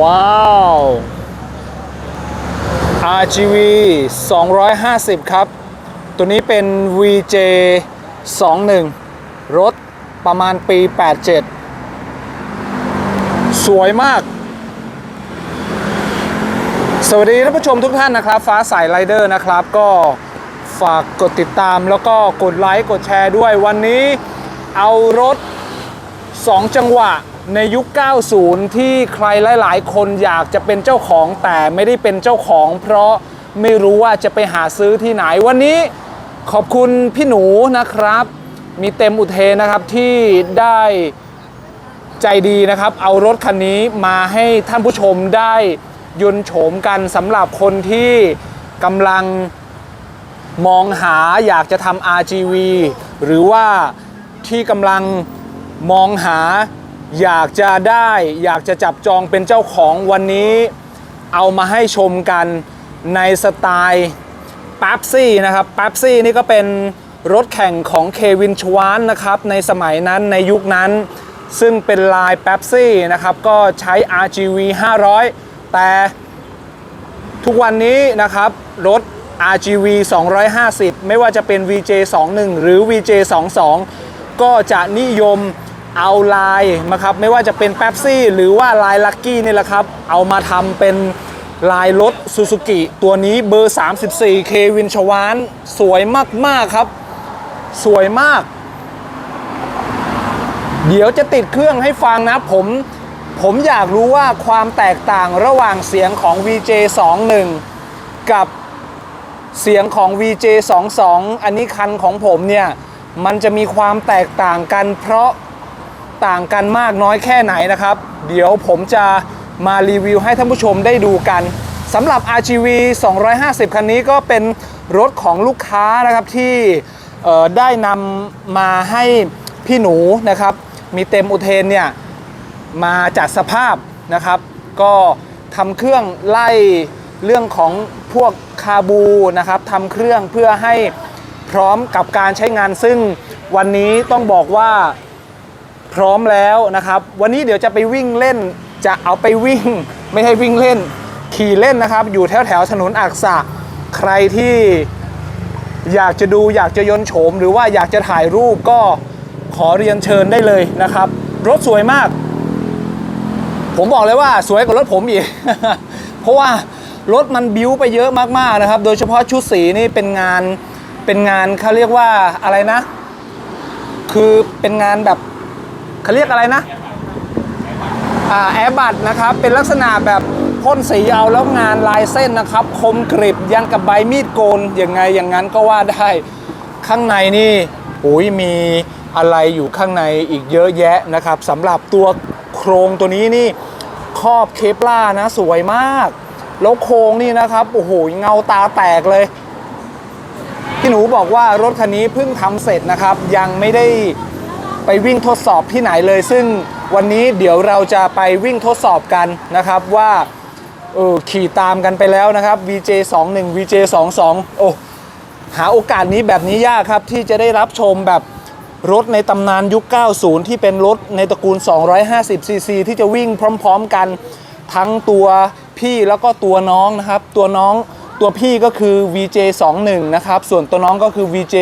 ว้าว RGV 250 ครับ ตัวนี้เป็น VJ 21 รถประมาณปี 87 สวยมาก สวัสดีท่านผู้ชมทุกท่านนะครับ ฟ้าใสไรเดอร์นะครับ ก็ฝากกดติดตามแล้วก็กดไลค์ กดแชร์ด้วยวันนี้เอารถ 2 จังหวะ ในยุค 90 ที่ใครหลาย ๆ คนอยากจะเป็นเจ้าของแต่ไม่ได้เป็นเจ้าของ เพราะไม่รู้ว่าจะไปหาซื้อที่ไหนวันนี้ขอบคุณพี่หนูนะครับ มีเต็มอุเทนนะครับที่ได้ใจดีนะครับ เอารถคันนี้มาให้ท่านผู้ชมได้ยนโฉมกันสำหรับคนที่กำลังมองหาอยากจะทำ RGV หรือว่าที่กำลังมองหา อยากจะได้อยากจะจับจองเป็นเจ้าของวันนี้ เอามาให้ชมกันในสไตล์ปั๊บซี่นะครับปั๊บซี่นี่ก็เป็นรถแข่งของเควินชวานนะครับในสมัยนั้นในยุคนั้น ซึ่งเป็นลายปั๊บซี่นะครับก็ใช้ RGV 500 แต่ทุกวันนี้นะครับรถ RGV 250 ไม่ว่าจะเป็น VJ 21 หรือ VJ 22 ก็จะนิยม เอาลายนะครับไม่ว่าจะเป็น p e p s i หรือว่าลาย Lucky นี่แหละครับ เอามาทำเป็นลายรถ Suzuki ตัวนี้เบอร์ 34 k วินชวาน สวยมาก ๆ ครับ สวยมาก เดี๋ยวจะติดเครื่องให้ฟังนะผม ผมอยากรู้ว่าความแตกต่างระหว่างเสียงของ VJ 21 กับเสียงของ VJ 22 อันนี้คันของผมเนี่ย มันจะมีความแตกต่างกันเพราะ ต่างกันมากน้อยแค่ไหนนะครับ เดี๋ยวผมจะมารีวิวให้ท่านผู้ชมได้ดูกันสำหรับ RGV 250 คันนี้ก็เป็นรถของลูกค้านะครับที่ได้นำมาให้พี่หนูนะครับ มีเต็มอุเทนเนี่ยมาจัดสภาพนะครับ ก็ทำเครื่องไล่เรื่องของพวกคาบูนะครับทำเครื่องเพื่อให้พร้อมกับการใช้งานซึ่งวันนี้ต้องบอกว่า พร้อมแล้วนะครับ วันนี้เดี๋ยวจะไปวิ่งเล่น จะเอาไปวิ่ง ไม่ให้วิ่งเล่น ขี่เล่นนะครับ อยู่แถวแถวถนนอักษะ ใครที่อยากจะดูอยากจะยนโฉม หรือว่าอยากจะถ่ายรูปก็ขอเรียนเชิญได้เลยนะครับ รถสวยมาก ผมบอกเลยว่าสวยกว่ารถผมอีก เพราะว่ารถมันบิ้วไปเยอะมากๆนะครับ โดยเฉพาะชุดสีนี่เป็นงานเป็นงานเขาเรียกว่าอะไรนะ คือเป็นงานแบบ เขาเรียกอะไรนะแอร์บัตนะครับ เป็นลักษณะแบบพ่นสีเอาแล้วงานลายเส้นนะครับ คมกริบยังกับใบมีดโกนอยังไงอย่างนั้นก็ว่าได้ข้างในนี่โอ้ยมีอะไรอยู่ข้างในอีกเยอะแยะนะครับสำหรับตัวโครงตัวนี้นี่ครอบเคปล่านะสวยมาก แล้วโครงนี่นะครับโอ้โหเงาตาแตกเลยพี่หนูบอกว่ารถคันนี้เพิ่งทำเสร็จนะครับ ยังไม่ได้ ไปวิ่งทดสอบที่ไหนเลย ซึ่งวันนี้เดี๋ยวเราจะไปวิ่งทดสอบกันนะครับว่าเออขี่ตามกันไปแล้วนะครับ VJ 21 VJ 22 โอ้หาโอกาสนี้แบบนี้ยากครับที่จะได้รับชมแบบรถในตำนานยุค 90 ที่เป็นรถในตระกูล 250 cc ที่จะวิ่งพร้อม ๆ กันทั้งตัวพี่แล้วก็ตัวน้องนะครับ ตัวน้องตัวพี่ก็คือ VJ 21 นะครับ ส่วนตัวน้องก็คือ VJ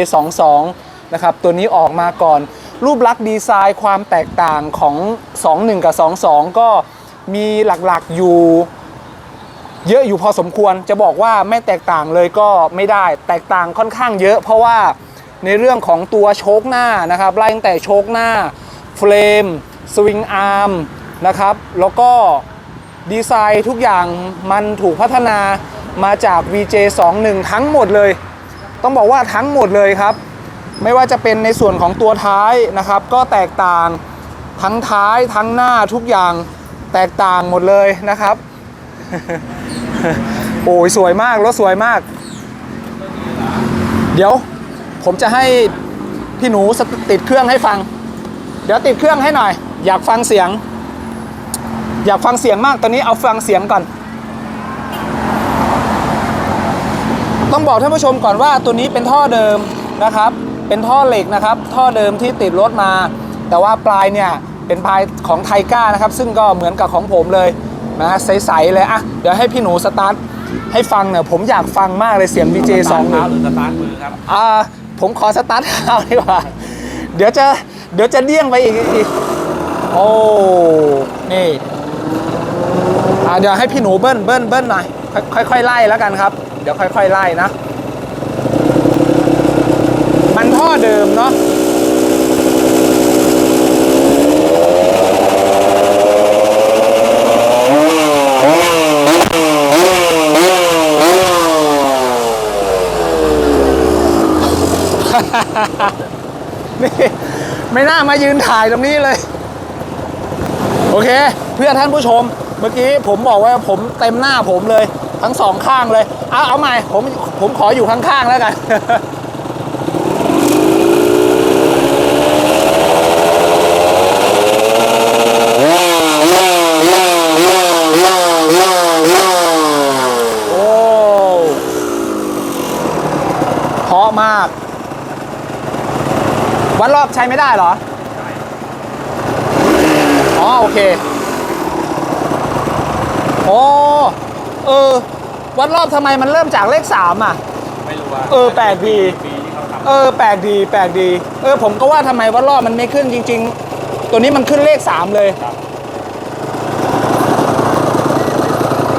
22 นะครับ ตัวนี้ออกมาก่อน รูปลักษณ์ดีไซน์ความแตกต่างของ 21 กับ 22 ก็มีหลักๆอยู่เยอะอยู่พอสมควรจะบอกว่าไม่แตกต่างเลยก็ไม่ได้แตกต่างค่อนข้างเยอะ เพราะว่าในเรื่องของตัวโชคหน้านะครับไล่ตั้งแต่โชคหน้าเฟรมสวิงอาร์มนะครับแล้วก็ดีไซน์ทุกอย่างมันถูกพัฒนามาจาก VJ21 ทั้งหมดเลย ต้องบอกว่าทั้งหมดเลยครับ ไม่ว่าจะเป็นในส่วนของตัวท้ายนะครับ ก็แตกต่างทั้งท้ายทั้งหน้าทุกอย่างแตกต่างหมดเลยนะครับ โอ้ยสวยมากรถสวยมาก เดี๋ยวผมจะให้พี่หนูติดเครื่องให้ฟัง เดี๋ยวติดเครื่องให้หน่อย อยากฟังเสียง อยากฟังเสียงมากตอนนี้เอาฟังเสียงก่อน ต้องบอกท่านผู้ชมก่อนว่าตัวนี้เป็นท่อเดิมนะครับ เป็นท่อเหล็กนะครับ ท่อเดิมที่ติดรถมา แต่ว่าปลายเนี่ยเป็นปลายของไทก้านะครับ ซึ่งก็เหมือนกับของผมเลยนะใสๆเลยอะเดี๋ยวให้พี่หนูสตาร์ทให้ฟังหน่อยผมอยากฟังมากเลยเสียง VJ ส2อง1เท้าหรือสตาร์ทมือครับอ่าผมขอสตาร์ทเท้าดีกว่า เดี๋ยวจะเดี๋ยวจะเดี่ยงไปอีกอีกโอ้นี่อ่าเดี๋ยวให้พี่หนูเบิ้ลเบิ้ลเบิ้ลหน่อยค่อยค่อยๆไล่แล้วกันครับ เดี๋ยวค่อยๆไล่นะ มันท่อเดิมเนาะ นี่ ไม่น่ามายืนถ่ายตรงนี้เลย โอเค เพื่อท่านผู้ชม เมื่อกี้ผมบอกว่าผมเต็มหน้าผมเลย ทั้งสองข้างเลย เอาเอาใหม่ผมผมขออยู่ข้างๆแล้วกัน โอ้เพราะมาก วัดรอบใช้ไม่ได้เหรอ อ๋อโอเค โอ้เออ วัดรอบทำไมมันเริ่มจากเลขสามอะ ไม่รู้ว่าเออแปลกดีปีที่เขาทำเออแปลกดีแปลกดี เออ ผมก็ว่าทำไมวัดรอบมันไม่ขึ้นจริง ๆ ตัวนี้มันขึ้นเลขสามเลยครับ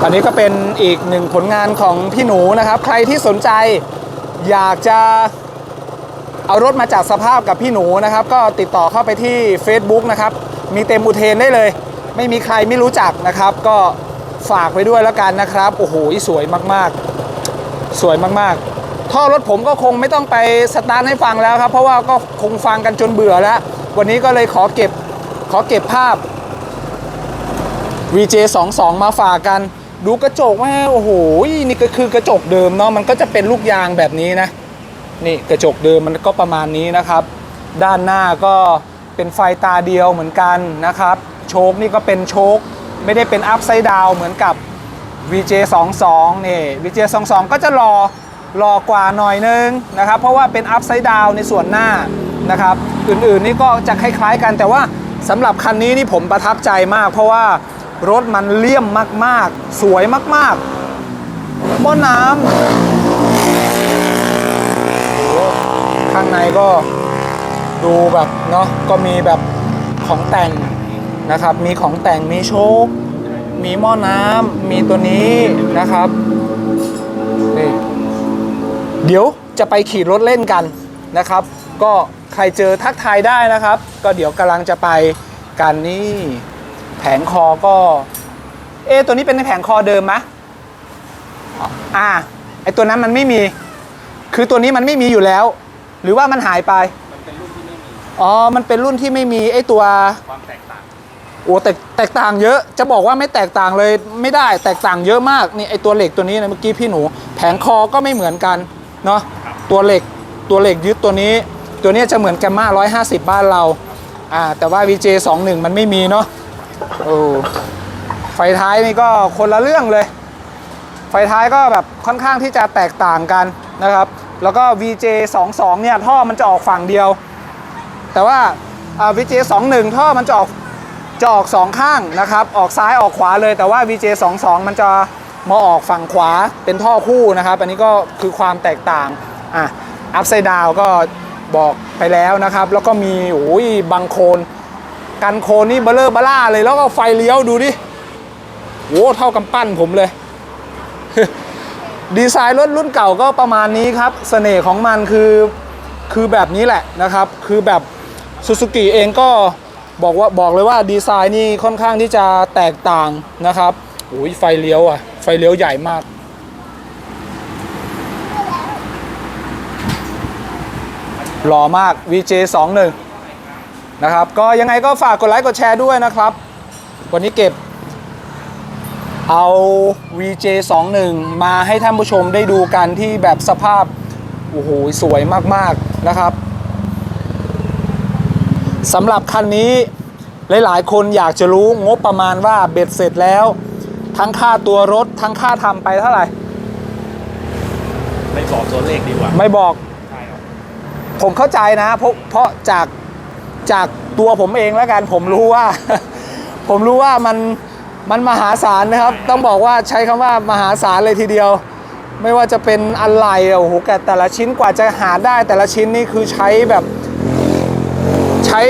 อันนี้ก็เป็นอีกหนึ่งผลงานของพี่หนูนะครับ ใครที่สนใจอยากจะ เอารถมาจากสภาพกับพี่หนูนะครับ ก็ติดต่อเข้าไปที่ Facebook นะครับ มีเต็มอุเทนได้เลย ไม่มีใครไม่รู้จักนะครับ ก็ฝากไว้ด้วยแล้วกันนะครับ โอ้โหสวยมากๆ สวยมากๆ ท่อรถผมก็คงไม่ต้องไปสตาร์ทให้ฟังแล้วครับ เพราะว่าก็คงฟังกันจนเบื่อแล้ว วันนี้ก็เลยขอเก็บขอเก็บภาพ VJ 2 2 มาฝากกันดูกระจกว่าโอ้โห นี่ก็คือกระจกเดิมเนาะมันก็จะเป็นลูกยางแบบนี้นะ นี่กระจกเดิมมันก็ประมาณนี้นะครับ ด้านหน้าก็เป็นไฟตาเดียวเหมือนกันนะครับ โชคนี่ก็เป็นโชคไม่ได้เป็นอัพไซด์ดาวเหมือนกับ VJ 2 2 นี่ VJ 2 2 ก็จะรอรอกว่าหน่อยนึงนะครับ เพราะว่าเป็นอัพไซด์ดาวในส่วนหน้านะครับ อื่นๆนี่ก็จะคล้ายๆกันแต่ว่าสำหรับคันนี้นี่ผมประทับใจมาก เพราะว่ารถมันเลี่ยมมากๆ สวยมากๆบ่อน้ำ ข้างในก็ดูแบบเนาะก็มีแบบของแต่งนะครับ มีของแต่งมีโชคมีหม้อน้ำมีตัวนี้นะครับนี่เดี๋ยวจะไปขี่รถเล่นกันนะครับ ก็ใครเจอทักทายได้นะครับ ก็เดี๋ยวกำลังจะไปกันนี่แผงคอก็ เอตัวนี้เป็นแผงคอเดิมไหมอ่าไอตัวนั้นมันไม่มี คือตัวนี้มันไม่มีอยู่แล้ว หรือว่ามันหายไป มันเป็นรุ่นที่ไม่มีอ๋อ มันเป็นรุ่นที่ไม่มีไอตัว ความแตกต่าง โอ้แตกแตกต่างเยอะ จะบอกว่าไม่แตกต่างเลยไม่ได้ แตกต่างเยอะมาก นี่ไอตัวเหล็กตัวนี้นะเมื่อกี้พี่หนู แผงคอก็ไม่เหมือนกัน เนาะตัวเหล็ก ตัวเหล็กยึดตัวนี้ ตัวนี้จะเหมือนแกมมา150 บ้านเรา อ่า แต่ว่า VJ 21 มันไม่มีเนาะ โอ้ ไฟท้ายนี่ก็คนละเรื่องเลย ไฟท้ายก็แบบค่อนข้างที่จะแตกต่างกันนะครับ แล้วก็ VJ 22 เนี่ยท่อมันจะออกฝั่งเดียว แต่ว่า VJ 21 ท่อมันจะออกจะออกสองข้างนะครับ ออกซ้ายออกขวาเลยแต่ว่า VJ 22 มันจะมาออกฝั่งขวาเป็นท่อคู่นะครับ อันนี้ก็คือความแตกต่างอะอัพไซด์ดาวก็บอกไปแล้วนะครับ แล้วก็มีโอ้ยบังโคนกันโคนนี่เบลเลอร์บล่าเลยแล้วก็ไฟเลี้ยวดูดิโว้เท่ากำปั้นผมเลย ดีไซน์รถรุ่นเก่าก็ประมาณนี้ครับเสน่ห์ของมันคือคือแบบนี้แหละนะครับ คือแบบซูซูกิเองก็บอกว่าบอกเลยว่าดีไซน์นี่ค่อนข้างที่จะแตกต่างนะครับโอ้ยไฟเลี้ยวอะ ไฟเลี้ยวใหญ่มาก หล่อมาก VJ 21 นะครับ ก็ยังไงก็ฝากกดไลค์กดแชร์ด้วยนะครับ วันนี้เก็บ เอา VJ 21 มาให้ท่านผู้ชมได้ดูกันที่แบบสภาพ โอ้โห สวยมากๆนะครับสำหรับคันนี้หลายๆ คนอยากจะรู้งบประมาณว่าเบ็ดเสร็จแล้ว ทั้งค่าตัวรถทั้งค่าทำไปเท่าไหร่ ไม่บอกตัวเลขดีกว่า ไม่บอก ใช่ครับ ผมเข้าใจนะ เพราะเพราะจากจากตัวผมเองแล้วกันผมรู้ว่า ผมรู้ว่ามัน มันมหาศาลนะครับ ต้องบอกว่าใช้คำว่ามหาศาลเลยทีเดียว ไม่ว่าจะเป็นอะไรโอ้โหแต่แต่ละชิ้นกว่าจะหาได้แต่ละชิ้นนี่คือใช้แบบใช้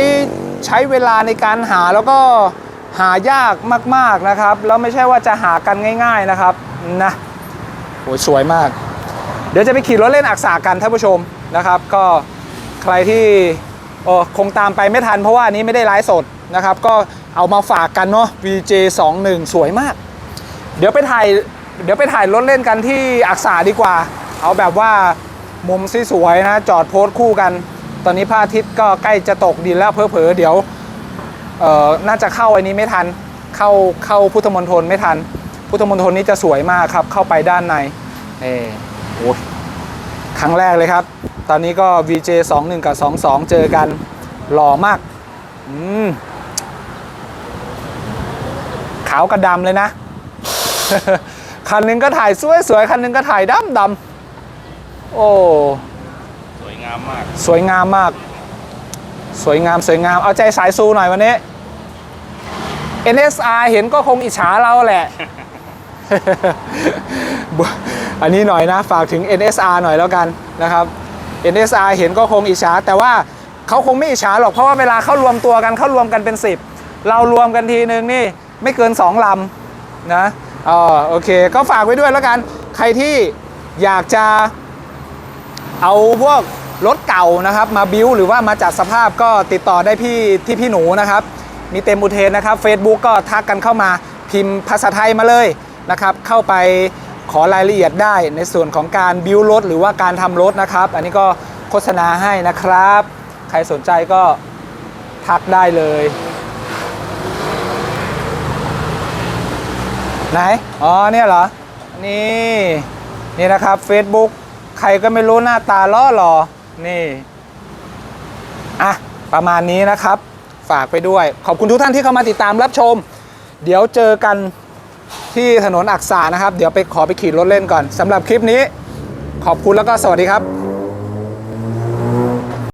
ใช้เวลาในการหาแล้วก็หายากมากๆนะครับ แล้วไม่ใช่ว่าจะหากันง่าย ๆนะครับนะโอ้สวยมาก เดี๋ยวจะไปขี่รถเล่นอักษากันท่านผู้ชมนะครับ ก็ใครที่ โอ้คงตามไปไม่ทันเพราะว่าอันนี้ไม่ได้ไลฟ์สดนะครับ ก็เอามาฝากกันเนาะ VJ 2 1 สวยมาก เดี๋ยวไปถ่ายเดี๋ยวไปถ่ายรถเล่นกันที่อักษาดีกว่า เอาแบบว่ามุมสวยๆนะ จอดโพสต์คู่กัน ตอนนี้พระอาทิตย์ก็ใกล้จะตกดินแล้วเพอเพอๆเดี๋ยวเอ่อน่าจะเข้าอันนี้ไม่ทัน เข้าเข้าพุทธมณฑลไม่ทัน พุทธมณฑลนี้จะสวยมากครับ เข้าไปด้านในเออโอ้ ครั้งแรกเลยครับ ตอนนี้ก็ VJ 21 กับ 22 เจอกันหล่อมาก อืม ขาวกับดำเลยนะ คันหนึงก็ถ่ายสวยๆคันหนึงก็ถ่ายดำดำๆโอ้ สวยงามมาก สวยงามมาก สวยงามสวยงาม เอาใจสายซูหน่อยวันนี้ NSR เห็นก็คงอิจฉาเราแหละ อันนี้หน่อยนะฝากถึง NSR หน่อยแล้วกันนะครับ NSR เห็นก็คงอิจฉาแต่ว่าเขาคงไม่อิจฉาหรอกเพราะว่าเวลาเขารวมตัวกันเขารวมกันเป็น 10 เรารวมกันทีนึงนี่ไม่เกิน 2 ลำนะอ๋อโอเค ก็ฝากไว้ด้วยแล้วกัน ใครที่อยากจะเอาพวกรถเก่านะครับมาบิวหรือว่ามาจัดสภาพก็ติดต่อได้พี่ที่พี่หนูนะครับ มีเต็มอุเทนนะครับ Facebook ก็ทักกันเข้ามาพิมพ์ภาษาไทยมาเลย นะครับเข้าไปขอรายละเอียดได้ในส่วนของการบิวรถหรือว่าการทำรถนะครับ อันนี้ก็โฆษณาให้นะครับ ใครสนใจก็ทักได้เลยไหนอ๋อเนี่ยเหรอ นี่นี่นะครับ Facebook ใครก็ไม่รู้หน้าตาล้อหลอนี่อะประมาณนี้นะครับ ฝากไปด้วย ขอบคุณทุกท่านที่เข้ามาติดตามรับชม เดี๋ยวเจอกัน ที่ถนนอักษานะครับ เดี๋ยวไปขอไปขี่รถเล่นก่อนสำหรับคลิปนี้ ขอบคุณแล้วก็สวัสดีครับ